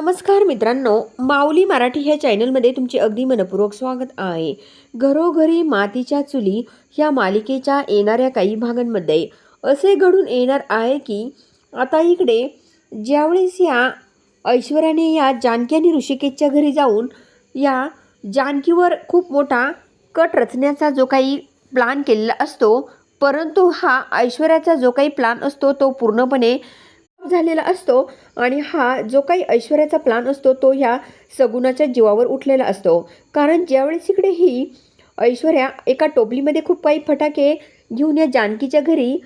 नमस्कार मित्रांनो माऊली मराठी ह्या चॅनलमध्ये तुमचे अगदी मनपूर्वक स्वागत आहे. घरोघरी मातीच्या चुली ह्या मालिकेच्या येणाऱ्या काही भागांमध्ये असे घडून येणार आहे की आता इकडे ज्यावेळेस या ऐश्वर्याने या जानकी आणि ऋषिकेशच्या घरी जाऊन या जानकीवर खूप मोठा कट रचण्याचा जो काही प्लान केलेला असतो परंतु हा ऐश्वर्याचा जो काही प्लान असतो तो पूर्णपणे झालेला असतो आणि हा जो काही ऐश्वर्याचा प्लान असतो तो ह्या सगुणाच्या जीवावर उठलेला असतो. कारण ज्यावेळेस इकडे ही ऐश्वर्या एका टोपलीमध्ये खूप काही फटाके घेऊन या जानकीच्या घरी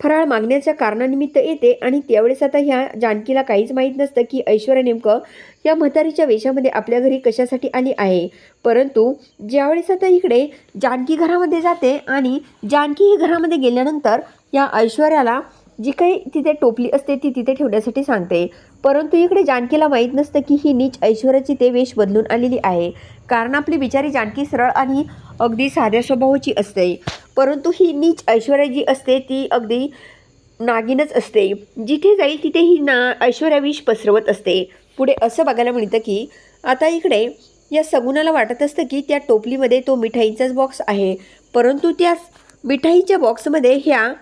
फराळ मागण्याच्या कारणानिमित्त येते आणि त्यावेळेस आता ह्या जानकीला काहीच माहीत नसतं की ऐश्वर्या नेमकं या म्हातारीच्या वेशामध्ये आपल्या घरी कशासाठी आली आहे. परंतु ज्यावेळेस आता इकडे जानकी घरामध्ये जाते आणि जानकी ही घरामध्ये गेल्यानंतर या ऐश्वर्याला जी काही तिथे टोपली असते ती तिथे ठेवण्यासाठी सांगते. परंतु इकडे जानकीला माहीत नसतं की ही नीच ऐश्वर्याची ते वेश बदलून आलेली आहे. कारण आपली बिचारी जानकी सरळ आणि अगदी साध्या स्वभावाची असते. परंतु ही नीच ऐश्वर्या जी असते ती अगदी नागिनच असते. जिथे जाईल तिथे ही ना ऐश्वर्या विष पसरवत असते. पुढे असं बघायला मिळतं की आता इकडे या सगुणाला वाटत असतं की त्या टोपलीमध्ये तो मिठाईचाच बॉक्स आहे. परंतु त्या मिठाईच्या बॉक्समध्ये ह्या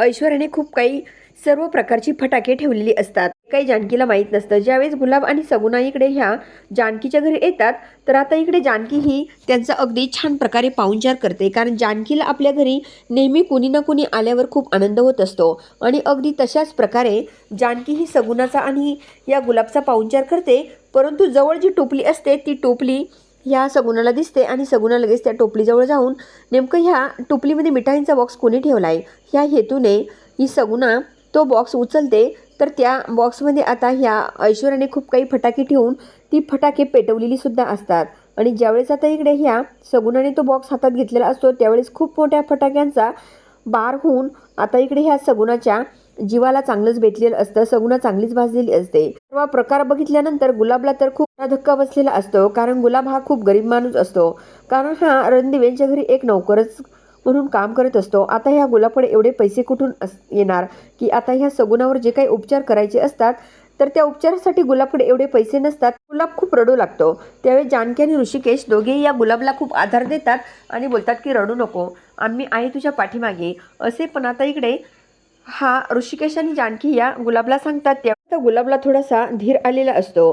ऐश्वर्याने खूप काही सर्व प्रकारची फटाके ठेवलेली असतात. काही जानकीला माहीत नसतं. ज्यावेळेस गुलाब आणि सगुना इकडे ह्या जानकीच्या घरी येतात तर आता इकडे जानकी ही त्यांचा अगदी छान प्रकारे पाहुणचार करते. कारण जानकीला आपल्या घरी नेहमी कुणी ना कुणी आल्यावर खूप आनंद होत असतो. आणि अगदी तशाच प्रकारे जानकी ही सगुणाचा आणि या गुलाबचा पाहुणचार करते. परंतु जवळ जी टोपली असते ती टोपली ह्या सगुणाला दिसते आणि सगुणा लगेच त्या टोपलीजवळ जाऊन नेमकं ह्या टोपलीमध्ये मिठाईंचा बॉक्स कोणी ठेवला आहे ह्या हेतूने ही सगुणा तो बॉक्स उचलते तर त्या बॉक्समध्ये आता ह्या ऐश्वर्याने खूप काही फटाके ठेवून ती फटाके पेटवलेली सुद्धा असतात. आणि ज्यावेळेस आता इकडे ह्या सगुणाने तो बॉक्स हातात घेतलेला असतो त्यावेळेस खूप मोठ्या फटाक्यांचा बार होऊन आता इकडे ह्या सगुणाच्या जीवाला चांगलंच बेतलेलं असतं सगुणा चांगलीच भाजलेली असते. सर्व प्रकार बघितल्यानंतर गुलाबला तर खूप धक्का बसलेला असतो कारण गुलाब हा खूप गरीब माणूस असतो. कारण हा रणदिवेंच्या घरी एक नोकरच म्हणून काम करत असतो. आता ह्या गुलाबकडे एवढे पैसे कुठून अस येणार? की आता ह्या सगुणावर जे काही उपचार करायचे असतात तर त्या उपचारासाठी गुलाबकडे एवढे पैसे नसतात. गुलाब खूप रडू लागतो. त्यावेळी जानकी आणि ऋषिकेश दोघेही या गुलाबला खूप आधार देतात आणि बोलतात की रडू नको. आम्ही आहे तुझ्या पाठीमागे. असे पण आता इकडे हा ऋषिकेश आणि जानकी या गुलाबला सांगतात. त्या गुलाबला थोडासा धीर आलेला असतो.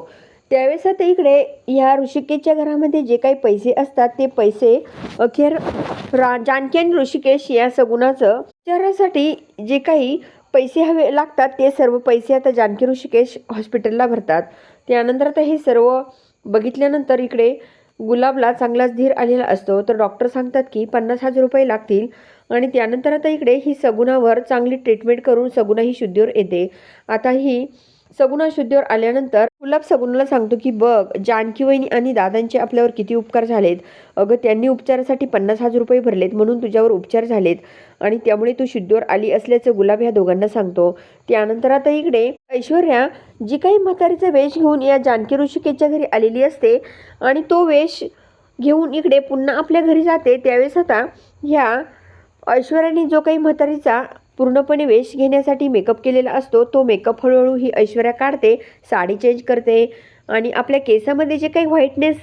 त्यावेळेस आता इकडे ह्या ऋषिकेशच्या घरामध्ये जे काही पैसे असतात ते पैसे अखेर रा जानकी आणि ऋषिकेश या सगुणाचं उपचारासाठी जे काही पैसे हवे लागतात ते सर्व पैसे आता जानकी ऋषिकेश हॉस्पिटलला भरतात. त्यानंतर आता हे सर्व बघितल्यानंतर इकडे गुलाबला चांगलाच धीर आलेला असतो. तर डॉक्टर सांगतात की पन्नास हजार रुपये लागतील. आणि त्यानंतर आता इकडे ही सगुणावर चांगली ट्रीटमेंट करून सगुणा ही शुद्धीवर येते. आता ही सगुणा शुद्धीवर आल्यानंतर गुलाब सगुणाला सांगतो की बघ जानकी वहिनी आणि दादांचे आपल्यावर किती उपकार झालेत. अगं त्यांनी उपचारासाठी पन्नास हजार रुपये भरलेत म्हणून तुझ्यावर उपचार झालेत आणि त्यामुळे तू शुद्धीवर आली असल्याचं गुलाब ह्या दोघांना सांगतो. त्यानंतर आता इकडे ऐश्वर्या जी काही म्हातारीचा वेश घेऊन या जानकी ऋषिकेच्या घरी आलेली असते आणि तो वेश घेऊन इकडे पुन्हा आपल्या घरी जाते. त्यावेळेस आता ह्या ऐश्वर्याने जो काही म्हातारीचा पूर्णपणे वेश घेण्यासाठी मेकअप केलेला असतो तो मेकअप हळूहळू ही ऐश्वर्या काढते साडी चेंज करते आणि आपल्या केसामध्ये जे काही व्हाईटनेस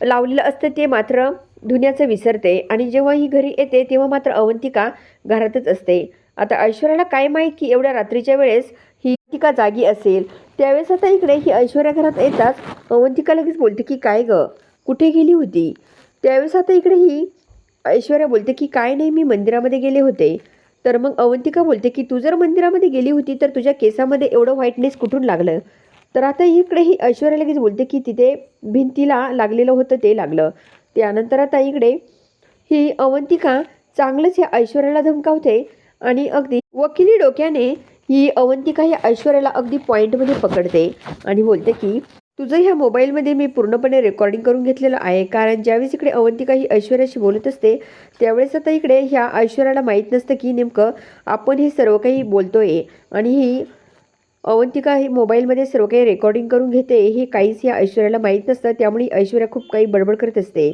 लावलेलं असतं ते मात्र धुण्याचं विसरते आणि जेव्हा ही घरी येते तेव्हा मात्र अवंतिका घरातच असते. आता ऐश्वर्याला काय माहीत की एवढ्या रात्रीच्या वेळेस ही अवंतिका जागी असेल? त्यावेळेस आता इकडे ही ऐश्वर्या घरात येताच अवंतिका लगेच बोलते की काय गं? कुठे गेली होती? त्यावेळेस आता इकडे ही ऐश्वर्या बोलते की काय नाही मी मंदिरामध्ये गेले होते. तर मग अवंतिका बोलते की तू जर मंदिरामध्ये गेली होती तर तुझ्या केसामध्ये एवढं व्हाईटनेस कुठून लागलं? तर आता इकडे ही ऐश्वर्या लगेच बोलते की तिथे भिंतीला लागलेलं होतं ते लागलं. त्यानंतर आता इकडे ही अवंतिका चांगलंच ह्या ऐश्वर्याला धमकावते आणि अगदी वकिली डोक्याने ही अवंतिका ही ऐश्वर्याला अगदी पॉईंटमध्ये पकडते आणि बोलते की तुझं ह्या मोबाईलमध्ये मी पूर्णपणे रेकॉर्डिंग करून घेतलेलं आहे. कारण ज्यावेळेस इकडे अवंतिका ही ऐश्वर्याशी बोलत असते त्यावेळेस आता इकडे ह्या ऐश्वर्याला माहीत नसतं की नेमकं आपण हे सर्व काही बोलतोय. आणि ही अवंतिका ही मोबाईलमध्ये सर्व काही रेकॉर्डिंग करून घेते हे काहीच या ऐश्वर्याला माहीत नसतं. त्यामुळे ऐश्वर्या खूप काही बडबड करत असते.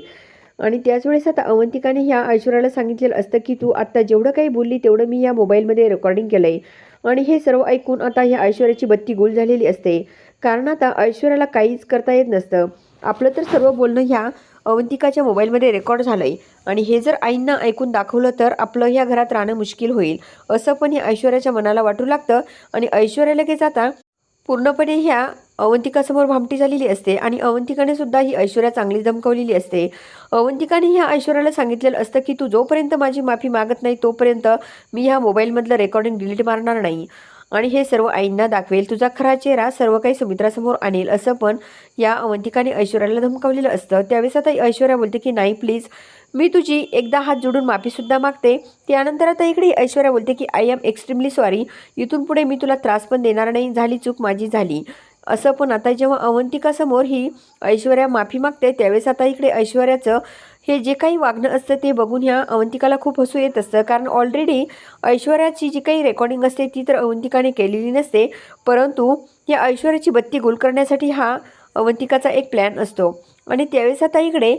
आणि त्याच वेळेस आता अवंतिकाने ह्या ऐश्वर्याला सांगितलेलं असतं की तू आत्ता जेवढं काही बोलली तेवढं मी या मोबाईलमध्ये रेकॉर्डिंग केलं आहे आणि हे सर्व ऐकून आता ह्या ऐश्वर्याची बत्ती गुल झालेली असते. कारण आता ऐश्वर्याला काहीच करता येत नसतं. आपलं तर सर्व बोलणं ह्या अवंतिकाच्या मोबाईलमध्ये रेकॉर्ड झालं आहे आणि हे जर आईंना ऐकून दाखवलं तर आपलं ह्या घरात राहणं मुश्किल होईल. असं पण हे ऐश्वर्याच्या मनाला वाटू लागतं. आणि ऐश्वर्या लगेच आता पूर्णपणे ह्या अवंतिकासमोर भामटी झालेली असते. आणि अवंतिकाने सुद्धा ही ऐश्वर्या चांगली धमकवलेली असते. अवंतिकाने ह्या ऐश्वर्याला सांगितलेलं असतं की तू जोपर्यंत माझी माफी मागत नाही तोपर्यंत मी ह्या मोबाईलमधलं रेकॉर्डिंग डिलीट मारणार नाही. आणि हे सर्व आईंना दाखवेल. तुझा खरा चेहरा सर्व काही सुमित्रासमोर आणेल. असं पण या अवंतिकाने ऐश्वर्याला धमकावलेलं असतं. त्यावेळेस आता ऐश्वर्या बोलते की नाही प्लीज मी तुझी एकदा हात जोडून माफीसुद्धा मागते. त्यानंतर आता इकडे ऐश्वर्या बोलते की आय एम एक्स्ट्रीमली सॉरी इथून पुढे मी तुला त्रास पण देणार नाही. झाली चूक माझी झाली. असं पण आता जेव्हा अवंतिकासमोर ही ऐश्वर्या माफी मागते त्यावेळेस आता इकडे ऐश्वर्याचं हे जे काही वागणं असतं ते बघून ह्या अवंतिकाला खूप हसू येत असतं. कारण ऑलरेडी ऐश्वर्याची जी काही रेकॉर्डिंग असते ती तर अवंतिकाने केलेली नसते. परंतु या ऐश्वर्याची बत्ती गुल करण्यासाठी हा अवंतिकाचा एक प्लॅन असतो. आणि त्यावेळेस आता इकडे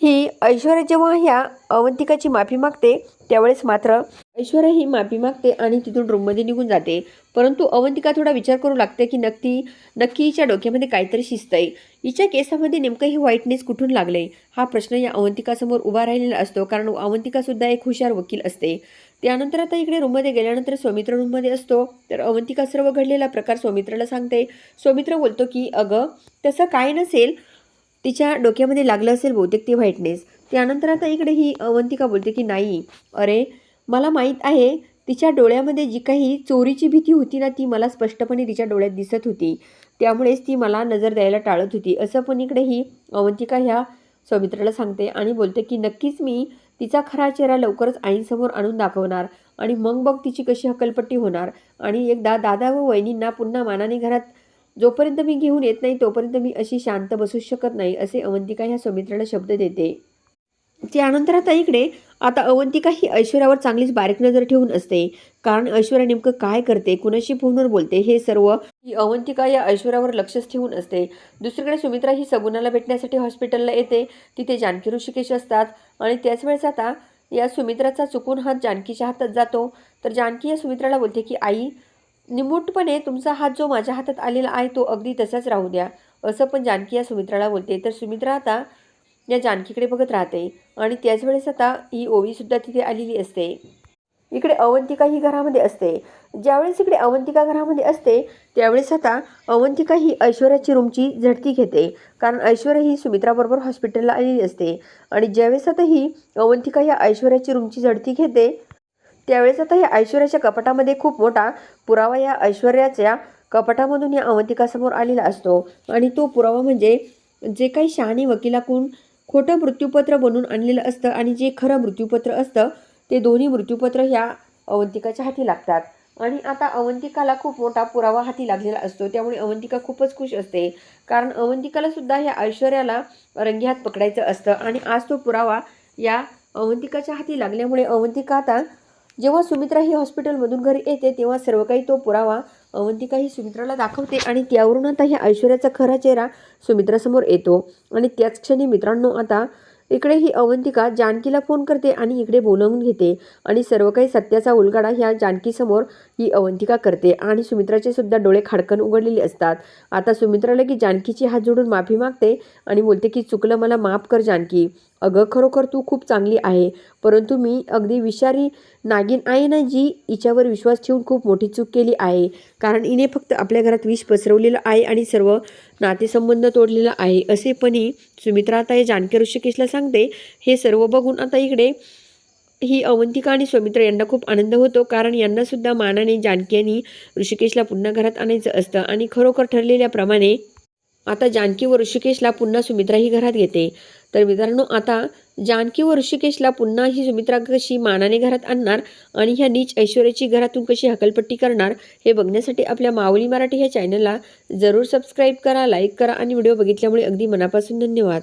ही ऐश्वर्या जेव्हा ह्या अवंतिकाची माफी मागते त्यावेळेस मात्र ऐश्वर्या ही माफी मागते आणि तिथून रूममध्ये निघून जाते. परंतु अवंतिका थोडा विचार करू लागते की नक्की नक्की हिच्या डोक्यामध्ये काहीतरी शिस्त आहे हिच्या केसामध्ये नेमकं हे व्हाईटनेस कुठून लागले? हा प्रश्न या अवंतिकासमोर उभा राहिलेला असतो कारण अवंतिकासुद्धा एक हुशार वकील असते. त्यानंतर आता इकडे रूममध्ये गेल्यानंतर सौमित्र रूममध्ये असतो. तर अवंतिका सर्व घडलेला प्रकार सौमित्राला सांगते. सौमित्र बोलतो की अगं तसं काय नसेल? तिच्या डोक्यामध्ये लागलं असेल बहुतेक ती व्हाईटनेस त्यानंतर आता इकडे ही अवंतिका बोलते की नाही अरे मला माहीत आहे तिच्या डोळ्यामध्ये जी काही चोरीची भीती होती ना ती मला स्पष्टपणे तिच्या डोळ्यात दिसत होती. त्यामुळेच ती मला नजर द्यायला टाळत होती. असं पण इकडे ही अवंतिका ह्या सौमित्राला सांगते आणि बोलते की नक्कीच मी तिचा खरा चेहरा लवकरच आईंसमोर आणून दाखवणार आणि मग बघ तिची कशी हकलपट्टी होणार. आणि एकदा दादा व वहिनींना पुन्हा मानाने घरात जोपर्यंत मी घेऊन येत नाही तोपर्यंत मी अशी शांत बसूच शकत नाही असे अवंतिका ह्या सौमित्राला शब्द देते. त्यानंतर आता इकडे आता अवंतिका ही ऐश्वर्यावर चांगलीच बारीक नजर ठेवून असते. कारण ऐश्वर्या नेमकं काय करते कुणाशी फोनवर बोलते हे सर्व ही अवंतिका या ऐश्वर्यावर लक्षच ठेवून असते. दुसरीकडे सुमित्रा ही सगुणाला भेटण्यासाठी हॉस्पिटलला येते. तिथे जानकी ऋषिकेश असतात आणि त्याच वेळेस आता या सुमित्राचा चुकून हात जानकीच्या हातात जातो. तर जानकी या सुमित्राला बोलते की आई निमूटपणे तुमचा हात जो माझ्या हातात आलेला आहे तो अगदी तसाच राहू द्या. असं पण जानकी या सुमित्राला बोलते. तर सुमित्रा आता या जानकीकडे बघत राहते आणि त्याच वेळेस आता ही ओवीसुद्धा तिथे आलेली असते. इकडे अवंतिका ही घरामध्ये असते. ज्यावेळेस इकडे अवंतिका घरामध्ये असते त्यावेळेस आता अवंतिका ही ऐश्वर्याची रूमची झडती घेते. कारण ऐश्वर्या ही सुमित्राबरोबर हॉस्पिटलला आलेली असते. आणि ज्यावेळेस आता ही अवंतिका या ऐश्वर्याची रूमची झडती घेते त्यावेळेस आता या ऐश्वर्याच्या कपाटामध्ये खूप मोठा पुरावा या ऐश्वर्याच्या कपाटामधून या अवंतिकासमोर आलेला असतो. आणि तो पुरावा म्हणजे जे काही शहाणी वकिलाकडून खोटं मृत्यूपत्र बनवून आणलेलं असतं आणि जे खरं मृत्यूपत्र असतं ते दोन्ही मृत्यूपत्र ह्या अवंतिकाच्या हाती लागतात. आणि आता अवंतिकाला खूप मोठा पुरावा हाती लागलेला असतो. त्यामुळे अवंतिका खूपच खुश असते. कारण अवंतिकाला सुद्धा ह्या ऐश्वर्याला रंगेहात पकडायचं असतं. आणि आज तो पुरावा या अवंतिकाच्या हाती लागल्यामुळे अवंतिका आता जेव्हा सुमित्रा ही हॉस्पिटलमधून घरी येते तेव्हा सर्व काही तो पुरावा अवंतिका ही सुमित्राला दाखवते आणि त्यावरून आता ह्या ऐश्वर्याचा खरा चेहरा सुमित्रासमोर येतो. आणि त्याच क्षणी मित्रांनो आता इकडे ही अवंतिका जानकीला फोन करते आणि इकडे बोलावून घेते. आणि सर्व काही सत्याचा उलगडा ह्या जानकीसमोर ही अवंतिका करते आणि सुमित्राचे सुद्धा डोळे खाडकन उघडलेले असतात. आता सुमित्राला की जानकीची हात जोडून माफी मागते आणि बोलते की चुकलं मला माफ कर जानकी. अगं खरोखर तू खूप चांगली आहे. परंतु मी अगदी विषारी नागिन आहे ना जी हिच्यावर विश्वास ठेवून खूप मोठी चूक केली आहे. कारण हिने फक्त आपल्या घरात विष पसरवलेलं आहे आणि सर्व नातेसंबंध तोडलेला आहे. असे पण ही सुमित्रा आता हे जानकी ऋषिकेशला सांगते. हे सर्व बघून आता इकडे ही अवंतिका आणि सौमित्र यांना खूप आनंद होतो. कारण यांनासुद्धा मानाने जानकी आणि ऋषिकेशला पुन्हा घरात आणायचं असतं आणि खरोखर ठरलेल्याप्रमाणे आता जानकी व ऋषिकेशला पुन्हा सुमित्रा ही घरात घेते तर मित्रांनो आता जानकी व ऋषिकेशला पुन्हा ही सुमित्रा कशी मानाने घरात आणणार आणि ह्या नीच ऐश्वर्याची घरातून कशी हकलपट्टी करणार हे बघण्यासाठी आपल्या माऊली मराठी ह्या चॅनलला जरूर सबस्क्राईब करा लाईक करा आणि व्हिडिओ बघितल्यामुळे अगदी मनापासून धन्यवाद.